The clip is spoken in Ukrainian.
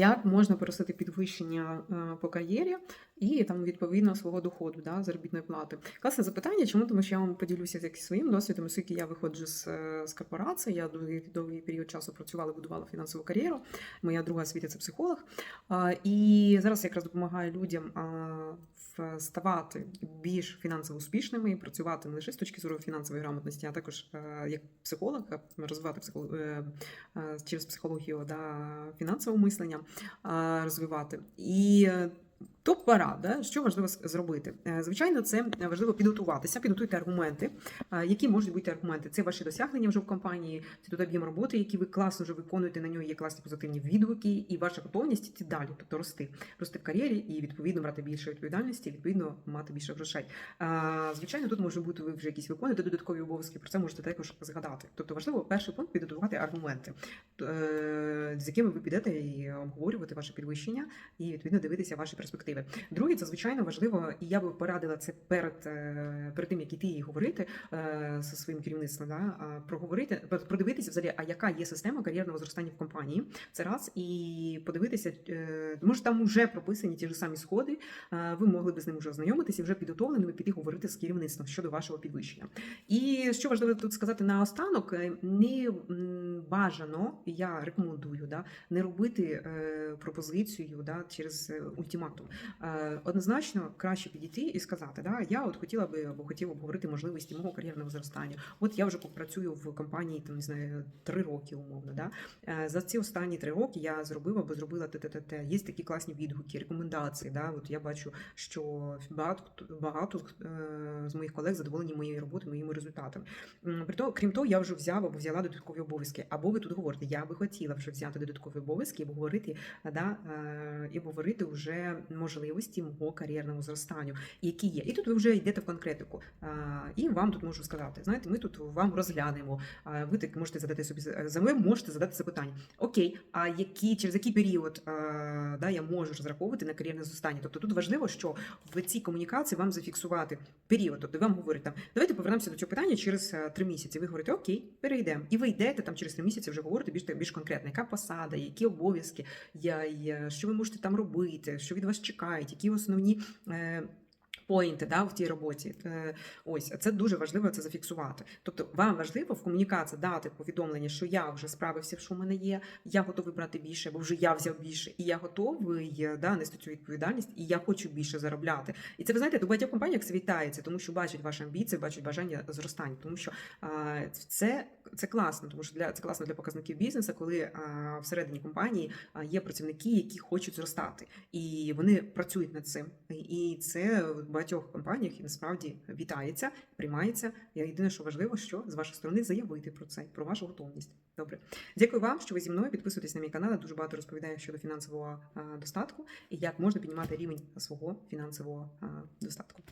Як можна просити підвищення е, по кар'єрі і там відповідно свого доходу, да, заробітної плати? Класне запитання. Чому? Тому що я вам поділюся як своїм досвідом, оскільки я виходжу з, е, з корпорації, я довгий, довгий період часу працювала, будувала фінансову кар'єру. Моя друга освіта це психолог. І зараз якраз допомагаю людям ставати більш фінансово успішними і працювати не лише з точки зору фінансової грамотності, а також е, як психолог, розвивати психолог, е, е, через психологію да, фінансового мислення розвивати. І е, топ-парад, да, що важливо зробити? Е, Звичайно, це важливо підготуватися, підготуйте аргументи. Які можуть бути аргументи? Це ваші досягнення вже в компанії, це тут об'єм роботи, які ви класно вже виконуєте, на нього є класні позитивні відгуки, і ваша готовність йти далі, тобто рости, рости в кар'єрі і відповідно брати більше відповідальності, відповідно мати більше грошей. Звичайно, тут може бути ви вже якісь виконуєте додаткові обов'язки. Про це можете також згадати. Тобто важливо перший пункт підготувати аргументи, е, з якими ви підете і обговорювати ваше підвищення, і відповідно дивитися ваші перспективи. Друге, це звичайно важливо, і я би порадила це перед, е, перед тим, як іти і говорити е, зі своїм керівництвом. Да, проговорити, продивитися взагалі, а яка є система кар'єрного зростання в компанії. Це раз, і подивитися, е, може там вже прописані ті ж самі сходи. Ви могли би з ним вже ознайомитися вже підготовленими піти говорити з керівництвом щодо вашого підвищення. І що важливо тут сказати наостанок, не бажано, я рекомендую, да, не робити пропозицію да, через ультиматум. Е, Однозначно краще підійти і сказати, да, я от хотіла би або хотів обговорити можливості мого кар'єрного зростання. От я вже працюю в компанії там не знаю три роки, умовно. Да? Е, За ці останні три роки я зробила або зробила те-те-те. Є такі класні відгуки, рекомендації. Да? От я бачу, що багато багато е, з моїх колег задоволені моєю роботою, моїми результатами. М, При то, крім того, я вже взяв або взяла додаткові обов'язки. Або ви тут говорите, я би хотіла вже взяти додаткові обов'язки і обговорити, да, і обговорити вже можливості мого кар'єрного зростанню, які є. І тут ви вже йдете в конкретику. І вам тут можу сказати, знаєте, ми тут вам розглянемо. Ви так можете задати собі за ви можете задати запитання. Окей, а які через який період да, я можу розраховувати на кар'єрне зростання? Тобто тут важливо, що в цій комунікації вам зафіксувати період. Тобто вам говорять там, давайте повернемося до цього питання через е, три місяці. Ви говорите, окей, перейдемо. І ви йдете там через три місяці вже говорите більш більш конкретно, яка посада, які обов'язки, я, я, що ви можете там робити, що від вас чекають, які основні. Е, Поінти да, в тій роботі. Е, Ось це дуже важливо це зафіксувати. Тобто, вам важливо в комунікації дати повідомлення, що я вже справився, що в мене є, я готовий брати більше, бо вже я взяв більше, і я готовий да, нести цю відповідальність, і я хочу більше заробляти. І це ви знаєте, до багатьох компаніях це вітається, тому що бачать ваші амбіції, бачать бажання зростання, тому що а, це, це класно, тому що для це класно для показників бізнесу, коли а, всередині компанії є працівники, які хочуть зростати, і вони працюють над цим. І це багатьох компаніях і насправді вітається, приймається. Єдине, що важливо, що з вашої сторони заявити про це, про вашу готовність. Добре, дякую вам, що ви зі мною підписуйтесь на мій канал. Я дуже багато розповідаю щодо фінансового достатку і як можна піднімати рівень свого фінансового достатку.